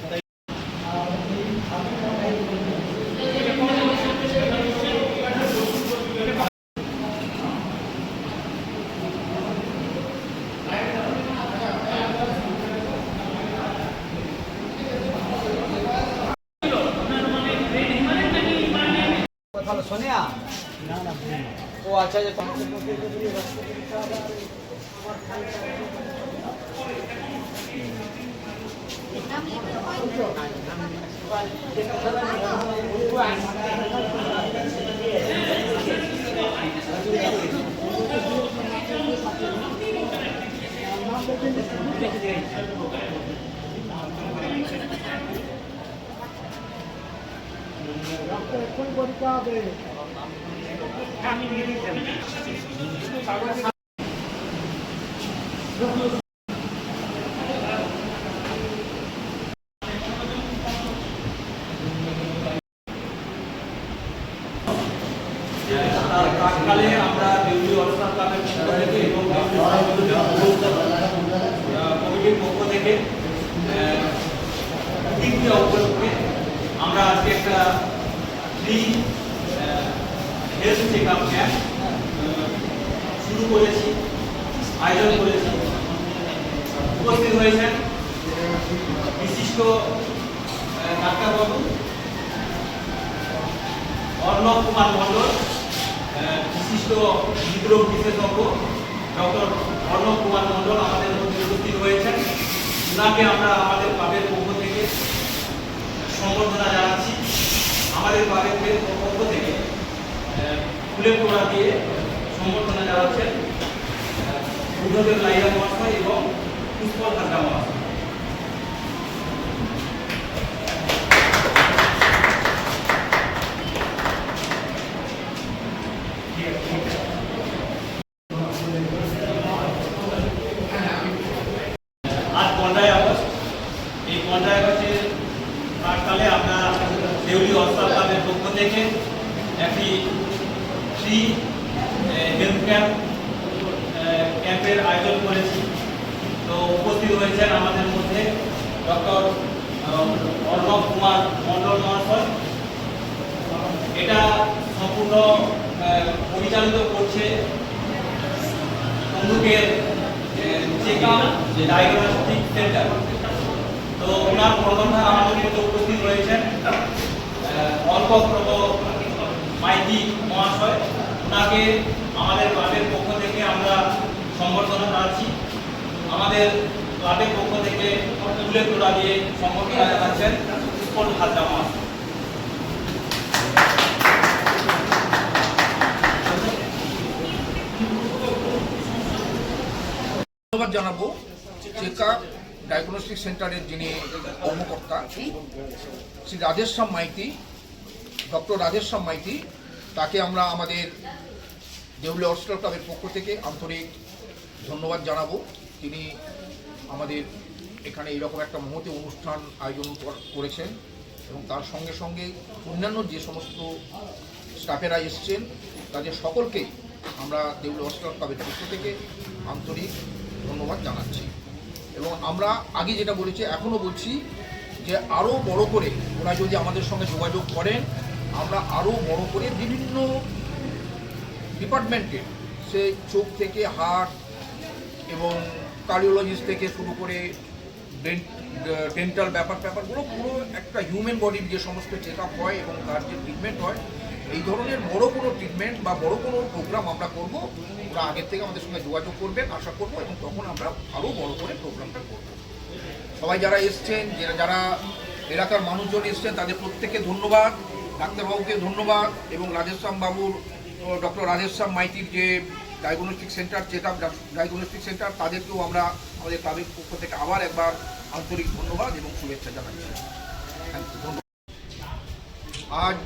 ভালো ও আচ্ছা যে প্রাককালে আমরা দেউলি অনুষ্ঠান ক্লাবের পক্ষ থেকে এবং দেউলি আহ, কমিটির পক্ষ থেকে আহ, তৃতীয় উপলক্ষে আমরা আজকে একটা ফ্রি হেলথ চেক আপ শুরু করেছি, আয়োজন করেছি। উপস্থিত হয়েছেন বিশিষ্ট ডাক্তারবাবু, অর্ণব কুমার মণ্ডল বিশিষ্ট হৃদরোগ বিশেষজ্ঞ, ডক্টর অর্ণব কুমার মণ্ডল আমাদের মধ্যে উপস্থিত হয়েছেন। ওনাকে আমরা আমাদের ক্লাবের পক্ষ থেকে সম্বর্ধনা জানাচ্ছি। আমাদের ক্লাবের পক্ষ থেকে ফুলের তোড়া দিয়ে সম্বর্ধনা জানাচ্ছেন বুদ্ধদেব লাইয়া মহাশয় এবং পুষ্পল হাজরা মহাশয়। একটি ফ্রি হেলথ ক্যাম্প ক্যাম্পের আয়োজন করেছি। তো উপস্থিত হয়েছেন আমাদের মধ্যে ডক্টর অর্ণব কুমার মণ্ডল মহাশয়। এটা সম্পূর্ণ পরিচালিত করছে তমলুকের চেক আপ ডায়াগনস্টিক সেন্টার তো ওনার কর্মধার আমাদের মধ্যে উপস্থিত রয়েছেন অল্প মাইতি মহাশয়। ওনাকে আমাদের ক্লাবের পক্ষ থেকে আমরা সম্বর্ধনা জানাচ্ছি। আমাদের ক্লাবের পক্ষ থেকে ফুলের তোড়া দিয়ে সম্বর্ধনা জানাচ্ছেন হাজরা মহাশয় ধন্যবাদ জানাব চেকা ডায়াগনস্টিক সেন্টারের যিনি কর্মকর্তা, শ্রী রাধেশ্যাম মাইতি, ডক্টর রাধেশ্যাম মাইতি তাকে আমরা আমাদের দেউলিয়া হসপিটাল ক্লাবের পক্ষ থেকে আন্তরিক ধন্যবাদ জানাব। তিনি আমাদের এখানে এরকম একটা মহতি অনুষ্ঠান আয়োজন কর- করেছেন এবং তার সঙ্গে সঙ্গে অন্যান্য যে সমস্ত স্টাফেরা এসছেন, তাদের সকলকে আমরা দেউলিয়া হসপিটাল ক্লাবের পক্ষ থেকে আন্তরিক ধন্যবাদ জানাচ্ছি। এবং আমরা আগে যেটা বলেছি এখনও বলছি যে আরও বড় করে ওরা যদি আমাদের সঙ্গে যোগাযোগ করেন আমরা আরও বড় করে বিভিন্ন ডিপার্টমেন্টে সে চোখ থেকে হার্ট এবং কার্ডিওলজিস্ট থেকে শুরু করে ডেন্টাল ব্যাপার ব্যাপারগুলো পুরো একটা হিউম্যান বডির যে সমস্ত চেক আপ হয় এবং তার যে ট্রিটমেন্ট হয়, এই ধরনের বড় কোনো ট্রিটমেন্ট বা বড় কোনো প্রোগ্রাম আমরা করব, ওরা আগের থেকে আমাদের সঙ্গে যোগাযোগ করবেন, আশা করব এবং তখন আমরা আরও বড় করে প্রোগ্রামটা করব। সবাই যারা এসছেন যারা যারা এলাকার মানুষজন এসছেন, তাদের প্রত্যেককে ধন্যবাদ। ডাক্তারবাবুকে ধন্যবাদ এবং রাধেশ্যাম বাবুর ডক্টর রাধেশ্যাম মাইতির যে diagnostic centre up diagnostic centre তাদেরকেও আমরা আমাদের ক্লাবের পক্ষ থেকে আবার একবার আন্তরিক ধন্যবাদ এবং শুভেচ্ছা জানাচ্ছি। আজ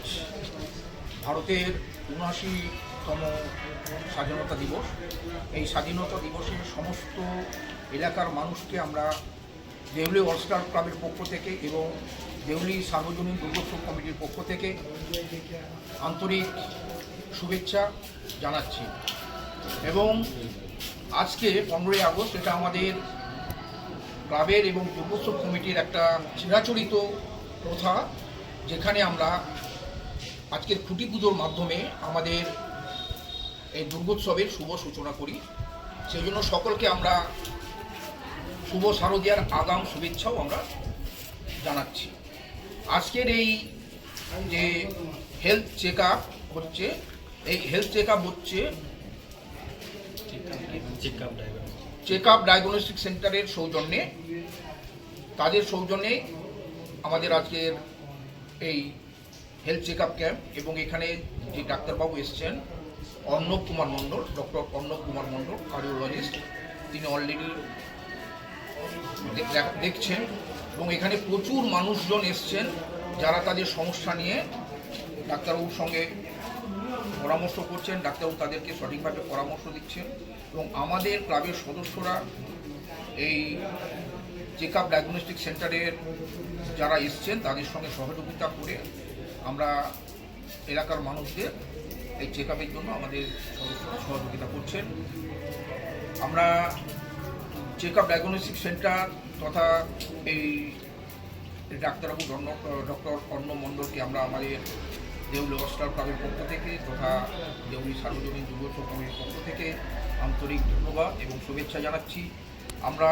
ভারতের উনআশিতম স্বাধীনতা দিবস। এই স্বাধীনতা দিবসে সমস্ত এলাকার মানুষকে আমরা দেউলি অলস্টার ক্লাবের পক্ষ থেকে এবং দেউলি সার্বজনীন দুর্গোৎসব কমিটির পক্ষ থেকে আন্তরিক শুভেচ্ছা জানাচ্ছি। এবং আজকে পনেরোই আগস্ট, এটা আমাদের ক্লাবের এবং দুর্গোৎসব কমিটির একটা চিরাচরিত প্রথা, যেখানে আমরা আজকের খুঁটি পুজোর মাধ্যমে আমাদের এই দুর্গোৎসবের শুভ সূচনা করি। সেই জন্য সকলকে আমরা শুভ শারদীয়ার আগাম শুভেচ্ছাও আমরা জানাচ্ছি। আজকের এই যে হেলথ চেক হচ্ছে এই হেলথ চেক হচ্ছে চেক আপ ডায়াগনস্টিক সেন্টারের সৌজন্যে তাদের সৌজন্যে আমাদের আজকের এই হেলথ চেক আপ ক্যাম্প এবং এখানে যে ডাক্তারবাবু এসছেন অর্ণব কুমার মণ্ডল ডক্টর অর্ণব কুমার মণ্ডল কার্ডিওলজিস্ট তিনি অলরেডি দেখছেন। এবং এখানে প্রচুর মানুষজন এসছেন যারা তাদের সমস্যা নিয়ে ডাক্তারবাবুর সঙ্গে পরামর্শ করছেন, ডাক্তারবাবু তাদেরকে সঠিকভাবে পরামর্শ দিচ্ছেন এবং আমাদের ক্লাবের সদস্যরা এই চেক আপ ডায়াগনস্টিক সেন্টারের যারা এসছেন, তাদের সঙ্গে সহযোগিতা করে আমরা এলাকার মানুষদের এই চেক আপের জন্য আমাদের সদস্যরা সহযোগিতা করছেন। আমরা চেক আপ ডায়াগনস্টিক সেন্টার তথা এই ডাক্তারবাবু ডক্টর অর্ণ মণ্ডলকে আমরা আমাদের দেউলি অস্টার ক্লাবের পক্ষ থেকে তথা দেউলি সার্বজনীন যুব কমিটির পক্ষ থেকে আন্তরিক ধন্যবাদ এবং শুভেচ্ছা জানাচ্ছি। আমরা